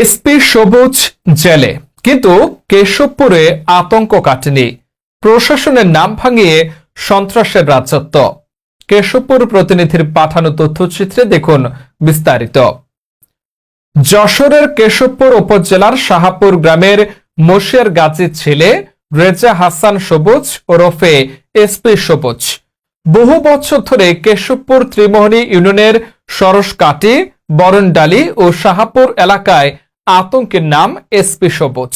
SP সবুজ জেলে। কিন্তু কেশবপুরে আতঙ্ক কাটেনি। প্রশাসনের নাম ভাঙিয়ে সন্ত্রাসের রাজত্ব। কেশবপুর প্রতিনিধির পাঠানো তথ্যচিত্রে দেখুন বিস্তারিত। যশোরের কেশবপুর উপজেলার শাহাপুর গ্রামের মশিয়ার গাজীর ছেলে রেজা হাসান সবুজ ওরফে এসপি সবুজ। বহু বছর ধরে কেশবপুর ত্রিমোহনী ইউনিয়নের সরসকাটি বরণডালি ও শাহাপুর এলাকায় আতঙ্কের নাম এসপি সবুজ।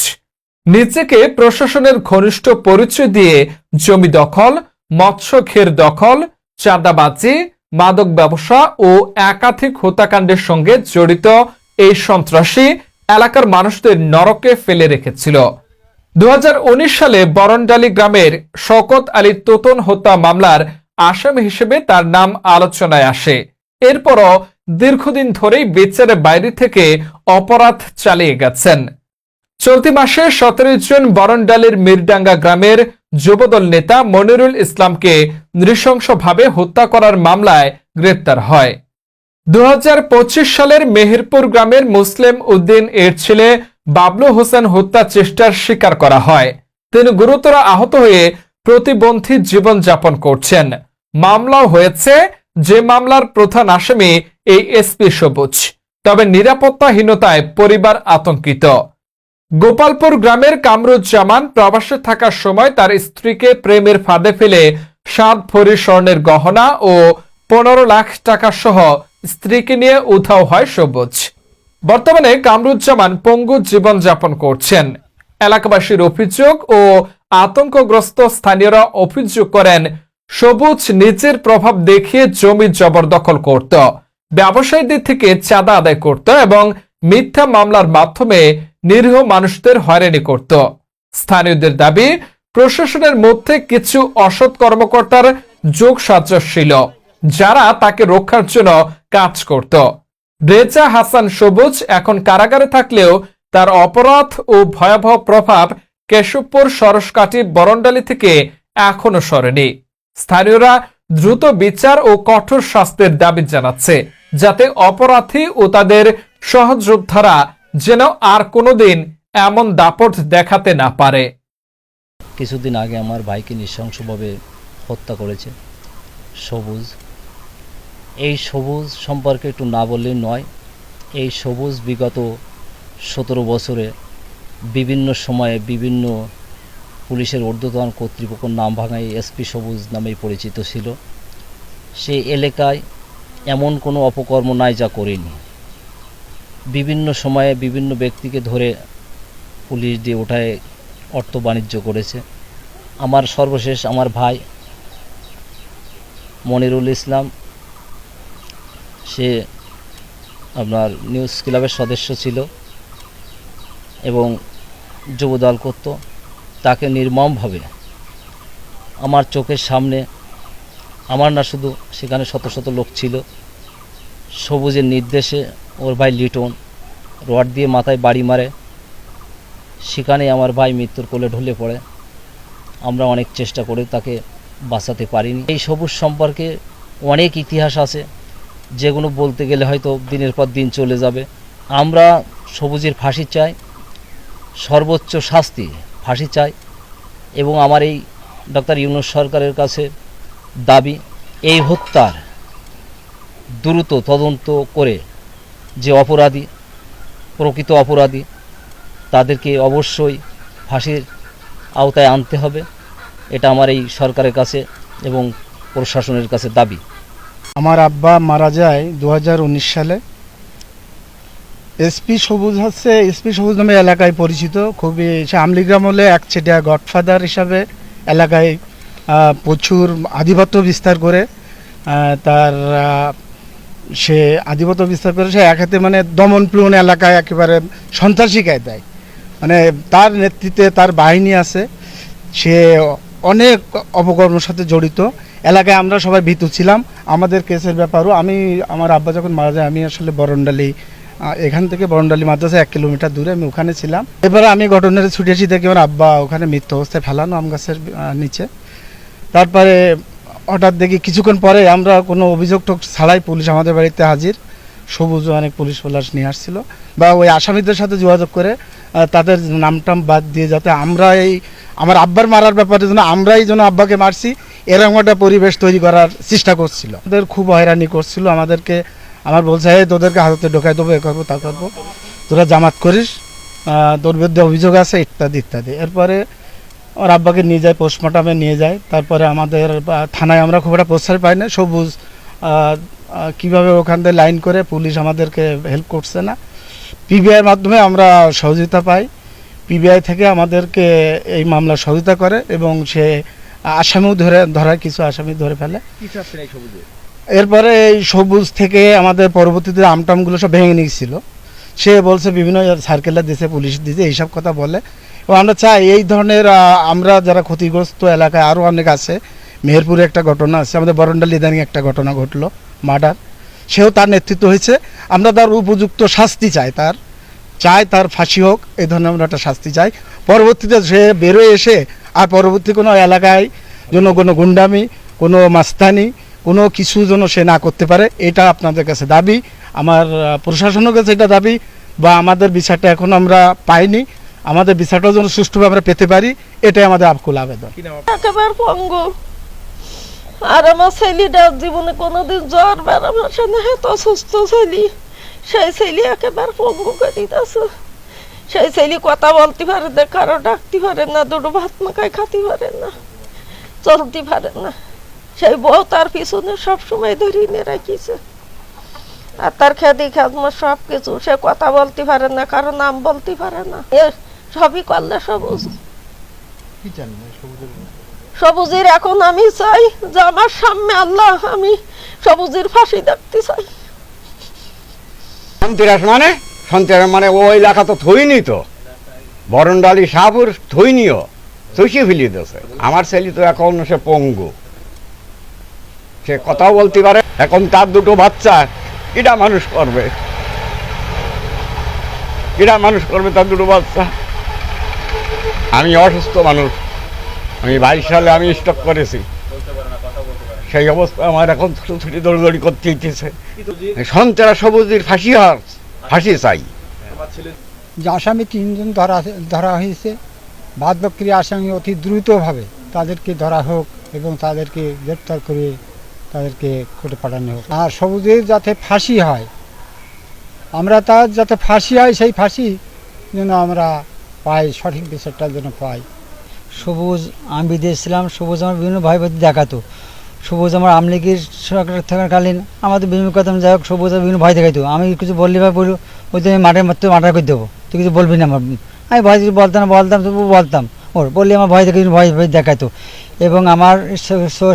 নিজেকে প্রশাসনের ঘনিষ্ঠ পরিচয় দিয়ে জমি দখল, মৎস্য ঘের দখল, চাঁদাবাজি, মাদক ব্যবসা ও একাধিক হত্যাকাণ্ডের সঙ্গে জড়িত এই সন্ত্রাসী এলাকার মানুষদের নরকে ফেলে রেখেছিল। দু হাজার উনিশ সালে বরণডালি গ্রামের শকত আলী তোতন হত্যা মামলার আসামি হিসেবে তার নাম আলোচনায় আসে। এরপরও দীর্ঘদিন ধরেই বিচারের বাইরে থেকে অপরাধ চালিয়ে গেছেন। চলতি মাসে সতেরো জন বরণডালির মিরডাঙ্গা গ্রামের যুবদল নেতা মনিরুল ইসলামকে নৃশংসভাবে হত্যা করার মামলায় গ্রেপ্তার হয়। দু হাজার পঁচিশ সালের মেহেরপুর গ্রামের মুসলিম উদ্দিন এর ছেলে বাবলু হোসেন হত্যা চেষ্টার শিকার করা হয়। তিনি গুরুতর আহত হয়ে প্রতিবন্ধী জীবনযাপন করছেন। মামলাও হয়েছে যে মামলার প্রধান আসামি এই এসপি সবুজ, তবে নিরাপত্তাহীনতায় পরিবার আতঙ্কিত। গোপালপুর গ্রামের কামরুজ্জামান প্রবাসে থাকার সময় তার স্ত্রীকে প্রেমের ফাঁদে ফেলে সাত ভরি স্বর্ণের গহনা ও পনেরো লাখ টাকা সহ স্ত্রীকে নিয়ে উধাও হয় সবুজ। বর্তমানে কামরুজ্জামান পঙ্গু জীবনযাপন করছেন। এলাকাবাসীর অভিযোগ ও আতঙ্কগ্রস্ত স্থানীয়রা অভিযোগ করেন সবুজ নিজের প্রভাব দেখিয়ে জমি জবরদখল করত। ব্যবসায়ীদের থেকে চাঁদা আদায় করত এবং মিথ্যা মামলার মাধ্যমে নিরীহ মানুষদের হয়রানি করত। স্থানীয়দের দাবি, প্রশাসনের মধ্যে কিছু অসৎ কর্মকর্তার যোগ সাজস্বীল যারা তাকে রক্ষার জন্য কাজ করত। রেজা হাসান সবুজ এখন কারাগারে থাকলেও তার অপরাধ ও ভয়াবহ প্রভাব কেশবপুর সরসকাটি বরণডালি থেকে এখনও সরেনি। স্থানীয়রা দ্রুত বিচার ও কঠোর শাস্তির দাবি জানাচ্ছে, যাতে অপরাধী ও তাদের সহযোদ্ধারা যেন আর কোনোদিন এমন দাপট দেখাতে না পারে। কিছুদিন আগে আমার ভাইকে নৃশংসভাবে হত্যা করেছে, সবুজ। এই সবুজ সম্পর্কে একটু না বললেই নয়, এই সবুজ বিগত সতেরো বছরে বিভিন্ন সময়ে বিভিন্ন পুলিশের ঊর্ধ্বতন কর্তৃপক্ষের নাম ভাঙায় এসপি সবুজ নামেই পরিচিত ছিল। সে এলাকায় এমন কোনো অপকর্ম নাই যা করেনি। বিভিন্ন সময়ে বিভিন্ন ব্যক্তিকে ধরে পুলিশ দিয়ে ওঠায়, অর্থ বাণিজ্য করেছে। আমার সর্বশেষ আমার ভাই মনিরুল ইসলাম, সে আপনার নিউজ ক্লাবের সদস্য ছিল এবং যুবদল করত। তাকে নির্মমভাবে আমার চোখের সামনে আমার না শুধু সেখানে শত শত লোক ছিল। সবুজের নির্দেশে ওর ভাই লিটন রড দিয়ে মাথায় বাড়ি মারে। সেখানে আমার ভাই মৃত্যুর কোলে ঢলে পড়ে। আমরা অনেক চেষ্টা করে তাকে বাঁচাতে পারিনি। এই সবুজ সম্পর্কে অনেক ইতিহাস আছে। যেগুলো বলতে গেলে হয়তো দিনের পর দিন চলে যাবে। আমরা সবুজের ফাঁসি চাই। সর্বোচ্চ শাস্তি ফাঁসি চাই এবং আমার এই ডক্টর ইউনুস সরকারের কাছে দাবি, এই হত্যার দ্রুত তদন্ত করে যে অপরাধী, প্রকৃত অপরাধী, তাদেরকে অবশ্যই ফাঁসির আওতায় আনতে হবে। এটা আমার এই সরকারের কাছে এবং প্রশাসনের কাছে দাবি। আমার আব্বা মারা যায় দু হাজার উনিশ সালে। এসপি সবুজ হচ্ছে, এসপি সবুজ নামে এলাকায় পরিচিত। খুবই, সে আমলিগ্রাম হলে একচেটিয়া গডফাদার হিসাবে এলাকায় প্রচুর আধিপত্য বিস্তার করে তার সে আধিপত্য বিস্তার করে, সে এক হাতে মানে দমন প্লুন এলাকায় একেবারে সন্ত্রাসী দেয় মানে তার নেতৃত্বে তার বাহিনী আছে, সে অনেক অপকর্মের সাথে জড়িত। এলাকায় আমরা সবাই ভীতু ছিলাম। আমাদের কেসের ব্যাপারও আমি, আমার আব্বা যখন মারা যায়, আমি আসলে বরণডালি এখান থেকে বরণডালি মাদ্রাসা এক কিলোমিটার দূরে, আমি ওখানে ছিলাম। এবারে আমি ঘটনার ছুটে এসে দেখি আমার আব্বা ওখানে মৃত্যু অবস্থায় ফেলানো আম গাছের নিচে। তারপরে হঠাৎ দেখি কিছুক্ষণ পরে আমরা কোনো অভিযোগ টোক ছাড়াই পুলিশ আমাদের বাড়িতে হাজির। সবুজ অনেক পুলিশ পলাশ নিয়ে আসছিল। বা ওই আসামিদের সাথে যোগাযোগ করে তাদের নামটাম বাদ দিয়ে যাতে আমরা এই আমার আব্বার মারার ব্যাপারে যেন আমরাই যেন আব্বাকে মারছি, এরকম একটা পরিবেশ তৈরি করার চেষ্টা করছিল। ওদের খুব হয়রানি করছিল, আমাদেরকে আমার বলছে, এই, তোদেরকে হাতে ঢোকাই দেবো, এ করব, তা করব। তোরা জামাত করিস তোর বিরুদ্ধে অভিযোগ আছে, ইত্যাদি ইত্যাদি। এরপরে আমার আব্বাকে নিয়ে যায় পোস্টমর্টমে নিয়ে যায়। তারপরে আমাদের থানায় আমরা খুব একটা প্রশ্রয় পাই না, সবুজ কীভাবে ওখান থেকে লাইন করে পুলিশ আমাদেরকে হেল্প করছে না। পিবিআইয়ের মাধ্যমে আমরা সহযোগিতা পাই। পিবিআই থেকে আমাদেরকে এই মামলা সহযোগিতা করে এবং সে আসামিও ধরে, ধরায়, কিছু আসামি ধরে ফেলে। এরপরে এই সবুজ থেকে আমাদের পরবর্তীতে আমটামগুলো সব ভেঙে নিয়েছিল, সে বলছে বিভিন্ন সার্কেলার দিছে পুলিশ দিছে এইসব কথা বলে। এবং আমরা চাই এই ধরনের আমরা যারা ক্ষতিগ্রস্ত এলাকায় আরও অনেক আছে, মেহেরপুরে একটা ঘটনা আছে, আমাদের বরণ্ডাল ইদানিং একটা ঘটনা ঘটলো, মার্ডার। সেও তার নেতৃত্ব হয়েছে। আমরা তার উপযুক্ত শাস্তি চাই তার চাই তার ফাঁসি হোক, এই ধরনের আমরা একটা শাস্তি চাই। পরবর্তীতে সে বেরোয় এসে, আর পরবর্তী কোনো এলাকায় জন্য কোনো গুন্ডামি, কোনো মাস্তানি কোনো কিছু যেন সে না করতে পারে এটা আপনাদের কাছে দাবি। আমার প্রশাসনের কাছে এটা দাবি বা আমাদের বিচারটা এখন আমরা পাইনি। আমাদের বিচারটা যেন সুষ্ঠুভাবে আমরা পেতে পারি এটাই আমাদের আকুল আবেদন। একেবারে পঙ্গু। আর আমার ছেলেটা জীবনে কোনোদিন জ্বর বেড়াম আসে না এত সুস্থ ছেলে। সেই ছেলে একেবারে পঙ্গু করে দিতেছে। সেই ছেলে কথা বলতে পারে না কারও ডাকতে পারে না দুটো ভাত মাখায় খাতে পারে না চলতে পারে না। সেই বউ তার পিছনে সবসময় ধরে নিয়ে রাখিছে। আর তার খেদি খেদমা সব কিছু সে কথা বলতে পারে না কারও নাম বলতে পারে না। এ সবই করলে সবুজ। সবুজের এখন আমি চাই যে আমার সামনে আল্লাহ আমি সবুজের ফাঁসি দেখতে চাই। সন্ত্রাস মানে? সন্ত্রাস মানে ও এলাকা তো থইনি তো। বরণডালি শাহপুর থইনিও। চষিয়ে ফেলিয়ে দিয়েছে। আমার ছেলে তো এখন সে পঙ্গু। সে কথাও বলতে পারে, এখন তার দুটো বাচ্চা, এটা মানুষ করবে। এটা মানুষ করবে তার দুটো বাচ্চা। আমি অসুস্থ মানুষ, আমি বাইশ সালে আমি স্টক করেছি। সেই অবস্থা আমার এখন ছুটি দৌড়দৌড়ি করতে ইচ্ছেছে সন্ত্রাস সবুজের ফাঁসি হওয়ার ফাঁসি চাই। যে আসামি তিনজন ধরা ধরা হয়েছে বাদ আসামি অতি দ্রুতভাবে তাদেরকে ধরা হোক এবং তাদেরকে গ্রেপ্তার করে তাদেরকে কোর্টে পাঠানো হোক। আর সবুজের যাতে ফাঁসি হয়, আমরা তার যাতে ফাঁসি হয়, সেই ফাঁসি যেন আমরা পাই, সঠিক বিচারটা যেন পাই। সবুজ, আমি বিদেশ ছিলাম, সবুজ আমার বিভিন্ন ভাই ভাই দেখাতো। সবুজ আমার আমলিগির সরকার থাকাকালীন আমাদের বিভিন্ন কথা যাই হোক, সবুজ বিভিন্ন ভয় দেখাইতো। আমি কিছু বললি ভাই বলব ওই তো আমি মাঠে মারতে মার্ডার করে দেবো। তুই কিছু বলবি না আমার। আমি ভয় বলতাম বলতাম তবু বলতাম। ওর বললে আমার ভয় দেখে ভয় ভয় দেখাইতো এবং আমার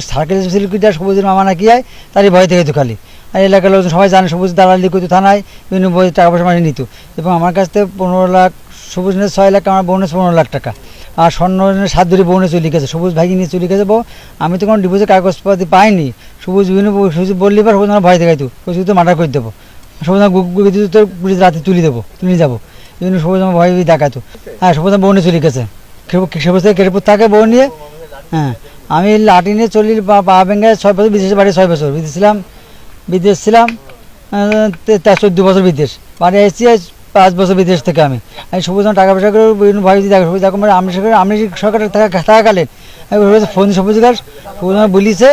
সার্কেল সিলিকুইটার সবুজের মামা না কি হয় তারই ভয় দেখাইতো খালি আর এলাকার লোকজন সবাই জানে সবুজ দালালি করতো থানায় বিভিন্ন বই টাকা পয়সা মারিয়ে নিত এবং আমার কাছ থেকে পনেরো লাখ সবুজ নিয়ে ছয় লাখ আমার বোনাস পনেরো লাখ টাকা আর স্বর্ণ সাত ধরে বোনে চলে গেছে সবুজ ভাইকে নিয়ে চলে গেছে বউ আমি তো কোনো ডিভোর্সের কাগজপাতি পাইনি সবুজ বিভিন্ন সবুজ বললি পর সবুজ ভয় দেখাইতো সবুজ তো মার্ডার করে দেবো সবুজ আমার তোর রাতে তুলে দেবো তুলে যাব বিভিন্ন সবুজ আমার ভয় দেখাতো হ্যাঁ সবুজ বউনে চলে গেছে সবুজ থেকে, বউ নিয়ে। হ্যাঁ আমি লাঠি নিয়ে চলি বা পা ভেঙে ছয় বছর বিদেশে বাড়ি ছয় বছর। বিদেশ ছিলাম বিদেশ ছিলাম তার চোদ্দ বছর বিদেশ। বাড়ি এসেছি পাঁচ বছর বিদেশ থেকে আমি। আমি সবুজ টাকা পয়সা করে বিভিন্ন ভাই দিদি সবুজ এখন আমি সরকার আমি সরকারের থাকা থাকাকালীন ফোন সবুজ গাছ সবুজ বলিছে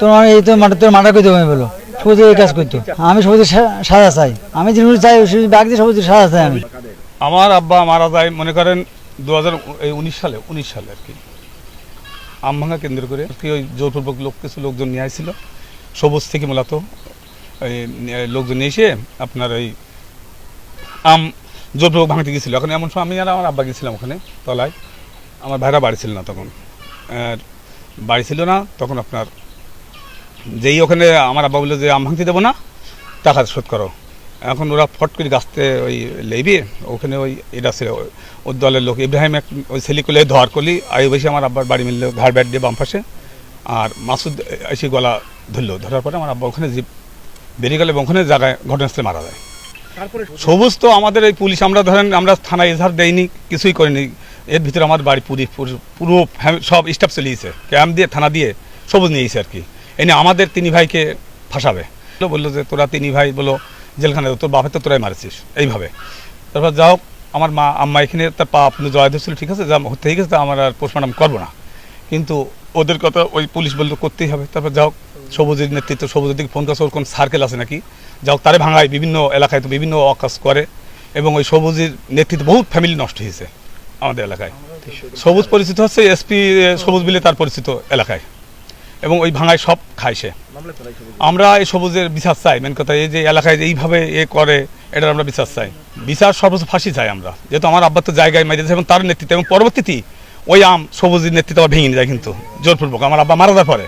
তোমার এই তো মাঠে তোর মাঠা করে দেবো আমি বলো সবুজ এই কাজ করতো আমি সবুজ সাজা চাই। আমি জিনিস চাই বাঘ দিয়ে সবুজের সাজা চাই আমি। আমার আব্বা মারা যায়, মনে করেন দু হাজার উনিশ সালে উনিশ সালে আর কি। আম ভাঙা কেন্দ্র করে কি ওই জোরপূর্বক লোক কিছু লোকজন নিয়ে আসছিল। সবুজ থেকে মূলত লোকজন এসে আপনার ওই আম জোরপূর্বক ভাঙতে গেছিল। এখন এমন সময় আমি আর আমার আব্বা গেছিলাম ওখানে তলায়। আমার ভাইরা বাড়ি ছিল না তখন। আর বাড়ি ছিল না, তখন আপনার যেই ওখানে আমার আব্বা বলল যে, আম ভাঙতে দেবো না, টাকা শোধ করো। এখন ওরা ফট করে গাছতে ওই লেবে ওখানে ওই এটা ছিল ওর দলের লোক ইব্রাহিম এক ওই ছেলিকুলে ধর করলি আয়ু বেশি আমার আব্বার বাড়ি মিললো ঘাড় ব্যাট দিয়ে বাম পাশে। আর মাসুদ এসে গলা ধরলো ধরার পরে আমার আব্বা ওখানে জিপ বেরিয়ে গেল এবং ওখানে জায়গায় ঘটনাস্থলে মারা যায়। সবুজ তো আমাদের এই পুলিশ আমরা ধরেন আমরা থানায় এজাহার দেয়নি কিছুই করিনি। এর ভিতরে আমার বাড়ি পুরি পুরো- পুরো সব স্টাফ চলে গেছে ক্যাম্প দিয়ে থানা দিয়ে সবুজ নিয়ে গেছে আর কি। এনে আমাদের তিনি ভাইকে ফাঁসাবে। বলল যে তোরা তিনি ভাই বলো জেলখানায় তোর বাপের তো তোরাই মারেছিস, এইভাবে। তারপর যা হোক, আমার মা, আম্মা এখানে তার পা আপনি জয় ধরছিল, ঠিক আছে? যা হতে গেছে, তা আমার আর পোস্টমর্টম করব না। কিন্তু ওদের কথা ওই পুলিশ বলল করতেই হবে। তারপর যা হোক, সবুজের নেতৃত্ব, সবুজের দিকে ফোন করছে ওর কোন সার্কেল আছে নাকি? যা হোক, তারে ভাঙায়, বিভিন্ন এলাকায় তো বিভিন্ন অকাজ করে। এবং ওই সবুজের নেতৃত্বে বহুত ফ্যামিলি নষ্ট হয়েছে আমাদের এলাকায়। সবুজ পরিচিত হচ্ছে এসপি সবুজ বিলে তার পরিচিত এলাকায়। এবং ওই ভাঙায় সব খায় সে। আমরা এই সবুজের বিচার চাই মেন কথা এই যে এলাকায় যে এইভাবে এ করে এটার আমরা বিচার চাই। বিচার সর্বোচ্চ ফাঁসি চাই আমরা। যেহেতু আমার আব্বা তো জায়গায় মেরেছে এবং তার নেতৃত্বে এবং পরবর্তীতে ওই আম সবুজের নেতৃত্ব আবার ভেঙে যায় কিন্তু জোরপূর্বক। আমার আব্বা মারা যাওয়ার পরে।